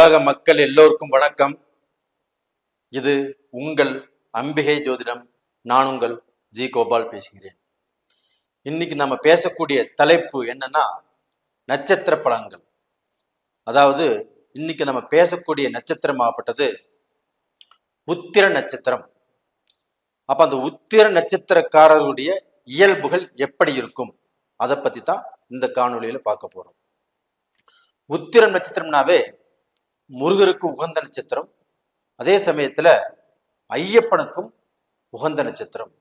உலக மக்கள் எல்லோருக்கும் வணக்கம். இது உங்கள் அம்பிகை ஜோதிடம். நான் உங்கள் ஜி கோபால் பேசுகிறேன். இன்னைக்கு நம்ம பேசக்கூடிய தலைப்பு என்னன்னா நட்சத்திர பலன்கள். அதாவது இன்னைக்கு நம்ம பேசக்கூடிய நட்சத்திரமாகப்பட்டது உத்திர நட்சத்திரம். அப்ப அந்த உத்திர நட்சத்திரக்காரர்களுடைய இயல்புகள் எப்படி இருக்கும்? அதை பத்தி தான் இந்த காணொளியில பார்க்க போறோம். உத்திர நட்சத்திரம்னாவே முருகருக்கு உகந்த நட்சத்திரம். அதே சமயத்துல ஐயப்பனுக்கும் உகந்த நட்சத்திரம்.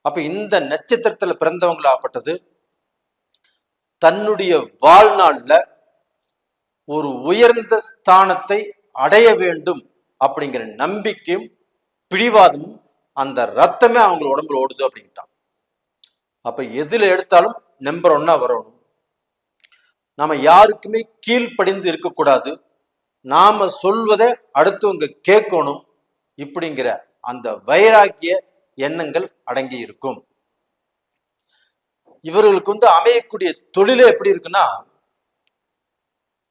அப்போ இந்த நட்சத்திரத்தில் பிறந்தவங்களாப்பட்டது தன்னுடைய வாழ்நாளில் ஒரு உயர்ந்த ஸ்தானத்தை அடைய வேண்டும் அப்படிங்கிற நம்பிக்கையும் பிடிவாதமும் அந்த ரத்தமே அவங்க உடம்புல ஓடுது அப்படின்ட்டான். அப்ப எதுல எடுத்தாலும் நம்பர் ஒன்னா வரணும். நம்ம யாருக்குமே கீழ்ப்படிந்து இருக்கக்கூடாது. நாம சொல்வதை அடுத்தவங்க கேட்கணும் இப்படிங்கிற அந்த வைராக்கிய எண்ணங்கள் அடங்கி இருக்கும். இவர்களுக்கு வந்து அமையக்கூடிய தொழிலே எப்படி இருக்குன்னா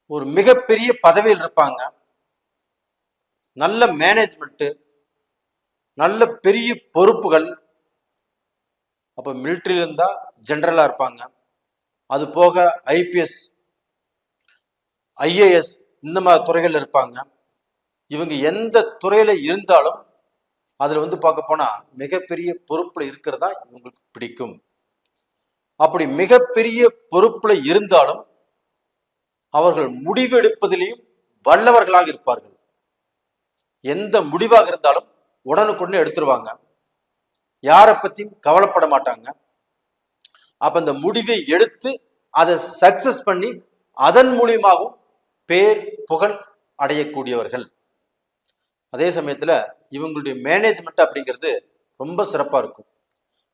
ஒரு மிகப்பெரிய பதவியில் இருப்பாங்க. நல்ல மேனேஜ்மெண்ட்டு நல்ல பெரிய பொறுப்புகள். அப்ப மிலிட்ரியில இருந்தா ஜெனரலா இருப்பாங்க. அது போக ஐபிஎஸ் ஐஏஎஸ் இந்த மாதிரி துறைகள் இருப்பாங்க. இவங்க எந்த துறையில இருந்தாலும் அதில் வந்து பார்க்க போனால் மிகப்பெரிய பொறுப்பில் இருக்கிறதா இவங்களுக்கு பிடிக்கும். அப்படி மிகப்பெரிய பொறுப்பில் இருந்தாலும் அவர்கள் முடிவெடுப்பதிலையும் வல்லவர்களாக இருப்பார்கள். எந்த முடிவாக இருந்தாலும் உடனுக்குடனே எடுத்துருவாங்க. யாரை பற்றியும் கவலைப்பட மாட்டாங்க. அப்போ அந்த முடிவை எடுத்து அதை சக்சஸ் பண்ணி அதன் மூலியமாகவும் பேர் புகழ் அடையக்கூடியவர்கள். அதே சமயத்தில் இவங்களுடைய மேனேஜ்மெண்ட் அப்படிங்கிறது ரொம்ப சிறப்பாக இருக்கும்.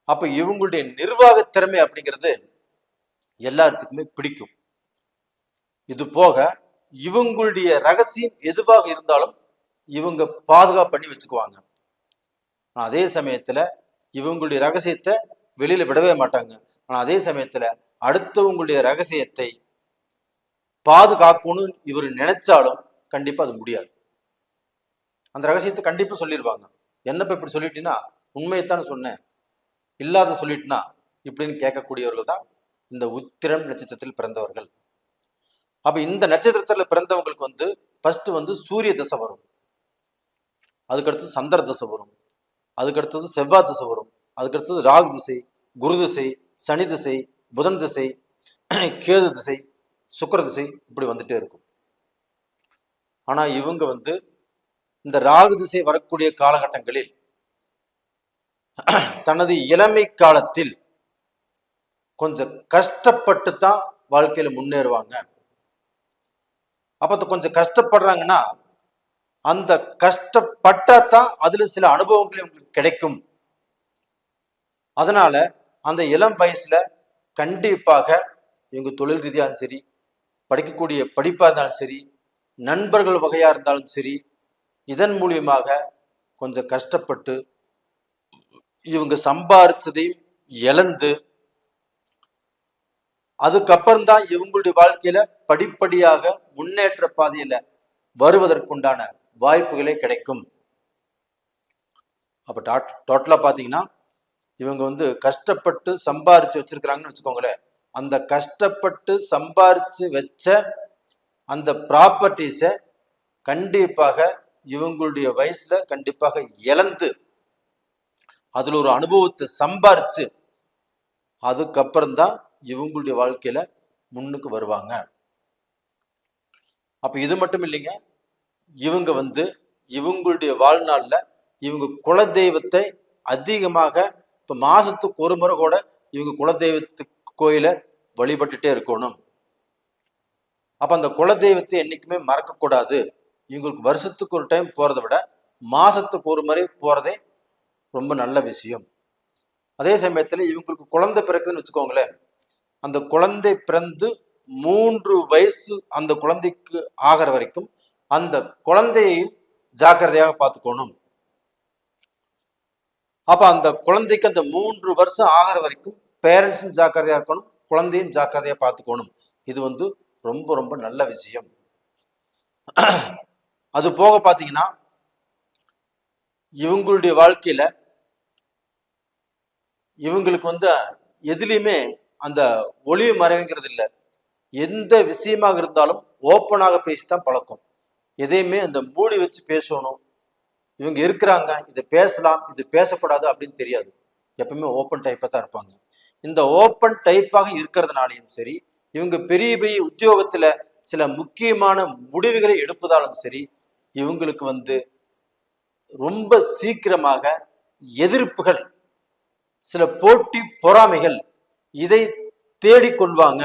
அப்போ இவங்களுடைய நிர்வாக திறமை அப்படிங்கிறது எல்லாத்துக்குமே பிடிக்கும். இது போக இவங்களுடைய ரகசியம் எதுவாக இருந்தாலும் இவங்க பாதுகாப்பு பண்ணி வச்சுக்குவாங்க. ஆனால் அதே சமயத்தில் இவங்களுடைய ரகசியத்தை வெளியில் விடவே மாட்டாங்க. ஆனால் அதே சமயத்தில் அடுத்தவங்களுடைய ரகசியத்தை பாதுகாக்கணும்னு இவர் நினைச்சாலும் கண்டிப்பா அது முடியாது. அந்த ரகசியத்தை கண்டிப்பா சொல்லிடுவாங்க என்னப்ப இப்படி சொல்லிட்டீங்கன்னா உண்மையைத்தான் சொன்னேன். இல்லாத சொல்லிட்டுனா இப்படின்னு கேட்கக்கூடியவர்கள் தான் இந்த உத்திரம் நட்சத்திரத்தில் பிறந்தவர்கள். அப்ப இந்த நட்சத்திரத்தில் பிறந்தவங்களுக்கு வந்து ஃபர்ஸ்ட் வந்து சூரிய தசை வரும். அதுக்கடுத்து சந்திர தசை வரும். அதுக்கடுத்தது செவ்வாய் திசை வரும். அதுக்கடுத்தது ராகு திசை குரு திசை சனி திசை புதன் திசை கேது திசை சுக்கர திசை இப்படி வந்துட்டே இருக்கும். ஆனால் இவங்க வந்து இந்த ராகு திசை வரக்கூடிய காலகட்டங்களில் தனது இளமை காலத்தில் கொஞ்சம் கஷ்டப்பட்டு தான் வாழ்க்கையில முன்னேறுவாங்க. அப்போ கொஞ்சம் கஷ்டப்படுறாங்கன்னா அந்த கஷ்டப்பட்டா தான் அதுல சில அனுபவங்கள் உங்களுக்கு கிடைக்கும். அதனால அந்த இளம் வயசுல கண்டிப்பாக இவங்க தொழில் ரீதியாகவும் சரி படிக்கக்கூடிய படிப்பா இருந்தாலும் சரி நண்பர்கள் வகையா இருந்தாலும் சரி இதன் மூலியமாக கொஞ்சம் கஷ்டப்பட்டு இவங்க சம்பாரிச்சதையும் இழந்து அதுக்கப்புறம் தான் இவங்களுடைய வாழ்க்கையில படிப்படியாக முன்னேற்ற பாதையில வருவதற்குண்டான வாய்ப்புகளே கிடைக்கும். அப்ப டோட்டலா பாத்தீங்கன்னா இவங்க வந்து கஷ்டப்பட்டு சம்பாரிச்சு வச்சிருக்கிறாங்கன்னு வச்சுக்கோங்களேன். அந்த கஷ்டப்பட்டு சம்பாரித்து வச்ச அந்த ப்ராப்பர்ட்டிஸை கண்டிப்பாக இவங்களுடைய வயசில் கண்டிப்பாக இழந்து அதில் ஒரு அனுபவத்தை சம்பாரித்து அதுக்கப்புறம் தான் இவங்களுடைய வாழ்க்கையில் முன்னுக்கு வருவாங்க. அப்போ இது மட்டும் இல்லைங்க இவங்க வந்து இவங்களுடைய வாழ்நாளில் இவங்க குலதெய்வத்தை அதிகமாக இப்போ மாதத்துக்கு ஒரு முறை கூட இவங்க குலதெய்வத்துக்கு கோயிலை வழிபட்டுட்டே இருக்கணும். அப்போ அந்த குலதெய்வத்தை என்றைக்குமே மறக்கக்கூடாது இவங்களுக்கு வருஷத்துக்கு ஒரு டைம் போறதை விட மாசத்துக்கு ஒரு முறை போறதே ரொம்ப நல்ல விஷயம். அதே சமயத்தில் இவங்களுக்கு குழந்தை பிறக்குதுன்னு வச்சுக்கோங்களேன். அந்த குழந்தை பிறந்து மூன்று வயசு அந்த குழந்தைக்கு ஆகிற வரைக்கும் அந்த குழந்தையையும் ஜாக்கிரதையாக பார்த்துக்கணும். அப்ப அந்த குழந்தைக்கு அந்த மூன்று வருஷம் ஆகிற வரைக்கும் பேரண்ட்ஸும் ஜாக்கிரதையாக இருக்கணும் குழந்தையும் ஜாக்கிரதையாக பார்த்துக்கணும். இது வந்து ரொம்ப ரொம்ப நல்ல விஷயம். அது போக பார்த்தீங்கன்னா இவங்களுடைய வாழ்க்கையில் இவங்களுக்கு வந்து எதுலேயுமே அந்த ஒளிவு மறைவுங்கிறது இல்லை. எந்த விஷயமாக இருந்தாலும் ஓப்பனாக பேசி தான் பழக்கம். எதையுமே அந்த மூடி வச்சு பேசணும். இவங்க இருக்கிறாங்க இதை பேசலாம் இது பேசக்கூடாது அப்படின்னு தெரியாது. எப்பவுமே ஓப்பன் டைப்பாக தான் இருப்பாங்க. இந்த ஓப்பன் டைப்பாக இருக்கிறதுனாலையும் சரி இவங்க பெரிய பெரிய உத்தியோகத்துல சில முக்கியமான முடிவுகளை எடுப்பதாலும் சரி இவங்களுக்கு வந்து ரொம்ப சீக்கிரமாக எதிர்ப்புகள் சில போட்டி பொறாமைகள் இதை தேடிக்கொள்வாங்க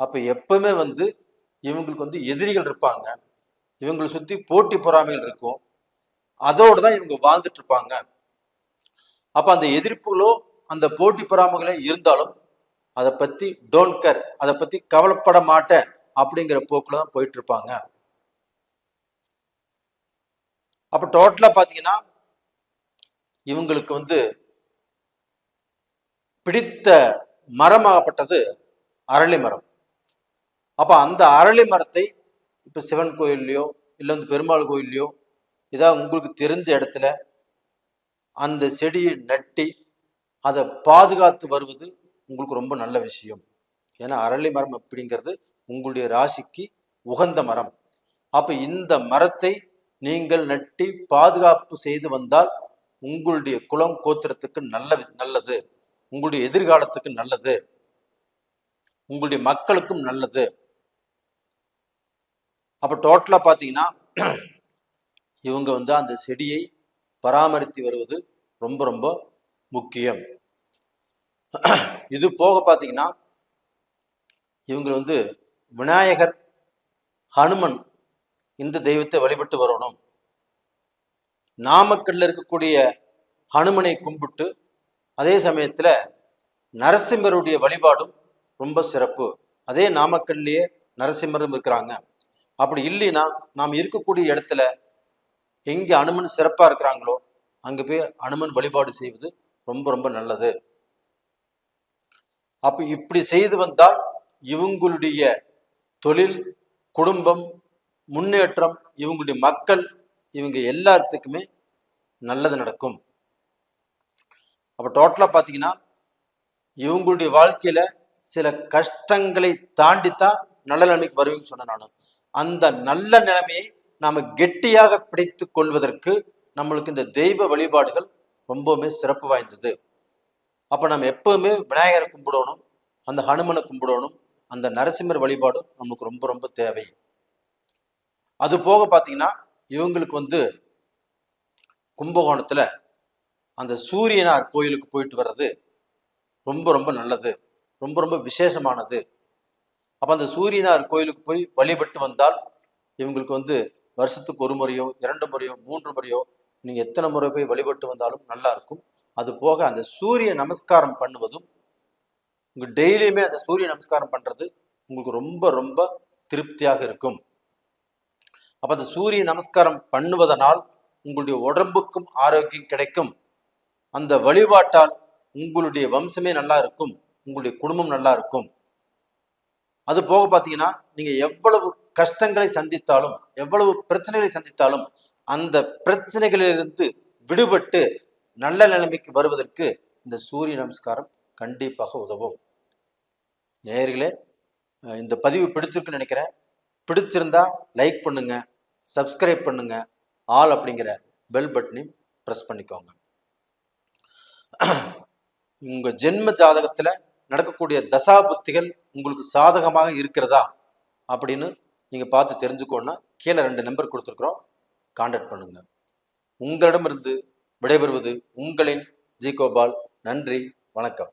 அப்ப எப்பவுமே வந்து இவங்களுக்கு வந்து எதிரிகள் இருப்பாங்க. இவங்களை சுத்தி போட்டி பொறாமைகள் இருக்கும். அதோடு தான் இவங்க வாழ்ந்துட்டு இருப்பாங்க. அப்ப அந்த எதிர்ப்புகளோ அந்த போட்டி பொறாமைகளே இருந்தாலும் அதை பற்றி டோன்ட் கேர் அதை பற்றி கவலைப்பட மாட்டேன் அப்படிங்கிற போக்கில் தான் போயிட்டு இருப்பாங்க. அப்போ டோட்டலாக பார்த்தீங்கன்னா இவங்களுக்கு வந்து பிடித்த மரமாகப்பட்டது அரளி மரம். அப்போ அந்த அரளி மரத்தை இப்போ சிவன் கோயில்லையோ இல்லை வந்து பெருமாள் கோயில்லையோ இதாக உங்களுக்கு தெரிஞ்ச இடத்துல அந்த செடியை நட்டி அதை பாதுகாத்து வருவது உங்களுக்கு ரொம்ப நல்ல விஷயம். ஏன்னா அரளி மரம் அப்படிங்கிறது உங்களுடைய ராசிக்கு உகந்த மரம். அப்ப இந்த மரத்தை நீங்கள் நட்டி பாதுகாப்பு செய்து வந்தால் உங்களுடைய குலம் கோத்திரத்துக்கு நல்ல நல்லது. உங்களுடைய எதிர்காலத்துக்கு நல்லது. உங்களுடைய மக்களுக்கும் நல்லது. அப்ப டோட்டலா பாத்தீங்கன்னா இவங்க வந்து அந்த செடியை பராமரித்து வருவது ரொம்ப ரொம்ப முக்கியம். இது போக பார்த்தீங்கன்னா இவங்க வந்து விநாயகர் ஹனுமன் இந்த தெய்வத்தை வழிபட்டு வரணும். நாமக்கல்ல இருக்கக்கூடிய ஹனுமனை கும்பிட்டு அதே சமயத்தில் நரசிம்மருடைய வழிபாடும் ரொம்ப சிறப்பு. அதே நாமக்கல்லையே நரசிம்மரும் இருக்கிறாங்க. அப்படி இல்லைன்னா நாம் இருக்கக்கூடிய இடத்துல எங்கே அனுமன் சிறப்பாக இருக்கிறாங்களோ அங்கே போய் அனுமன் வழிபாடு செய்வது ரொம்ப ரொம்ப நல்லது. அப்ப இப்படி செய்து வந்தால் இவங்களுடைய தொழில் குடும்பம் முன்னேற்றம் இவங்களுடைய மக்கள் இவங்க எல்லாத்துக்குமே நல்லது நடக்கும். அப்ப டோட்டலா பாத்தீங்கன்னா இவங்களுடைய வாழ்க்கையில சில கஷ்டங்களை தாண்டித்தான் நல்ல நிலைமைக்கு வருவீங்கன்னு சொன்னேன் நான். அந்த நல்ல நிலைமையை நாம கெட்டியாக பிடித்து கொள்வதற்கு நம்மளுக்கு இந்த தெய்வ வழிபாடுகள் ரொம்பவுமே சிறப்பு வாய்ந்தது. அப்போ நம்ம எப்பவுமே விநாயகரை கும்பிடணும் அந்த ஹனுமனை கும்பிடணும் அந்த நரசிம்மர் வழிபாடும் நமக்கு ரொம்ப ரொம்ப தேவை. அது போக பார்த்தீங்கன்னா இவங்களுக்கு வந்து கும்பகோணத்தில் அந்த சூரியனார் கோயிலுக்கு போயிட்டு வர்றது ரொம்ப ரொம்ப நல்லது. ரொம்ப ரொம்ப விசேஷமானது. அப்போ அந்த சூரியனார் கோயிலுக்கு போய் வழிபட்டு வந்தால் இவங்களுக்கு வந்து வருஷத்துக்கு ஒரு முறையோ இரண்டு முறையோ மூன்று முறையோ நீங்க எத்தனை முறை போய் வழிபட்டு வந்தாலும் நல்லா இருக்கும். அது போக அந்த சூரிய நமஸ்காரம் பண்ணுவதும் உங்கள் டெய்லியுமே அந்த சூரிய நமஸ்காரம் பண்றது உங்களுக்கு ரொம்ப ரொம்ப திருப்தியாக இருக்கும். அப்ப அந்த சூரிய நமஸ்காரம் பண்ணுவதனால் உங்களுடைய உடம்புக்கும் ஆரோக்கியம் கிடைக்கும். அந்த வழிபாட்டால் உங்களுடைய வம்சமே நல்லா இருக்கும். உங்களுடைய குடும்பம் நல்லா இருக்கும். அது போக பார்த்தீங்கன்னா நீங்க எவ்வளவு கஷ்டங்களை சந்தித்தாலும் எவ்வளவு பிரச்சனைகளை சந்தித்தாலும் அந்த பிரச்சனைகளிலிருந்து விடுபட்டு நல்ல நிலைமைக்கு வருவதற்கு இந்த சூரிய நமஸ்காரம் கண்டிப்பாக உதவும். நேர்களே இந்த பதிவு பிடிச்சிருக்குன்னு நினைக்கிறேன். பிடிச்சிருந்தா லைக் பண்ணுங்க சப்ஸ்கிரைப் பண்ணுங்க ஆல் அப்படிங்கிற பெல் பட்டனையும் ப்ரெஸ் பண்ணிக்கோங்க. உங்க ஜென்ம ஜாதகத்துல நடக்கக்கூடிய தசா புத்திகள் உங்களுக்கு சாதகமாக இருக்கிறதா அப்படின்னு நீங்க பார்த்து தெரிஞ்சுக்கோன்னா கீழே ரெண்டு நம்பர் கொடுத்துருக்குறோம். காண்டாக்ட் பண்ணுங்க. உங்களிடமிருந்து விடைபெறுவது உங்களின் ஜி கோபால் நன்றி வணக்கம்.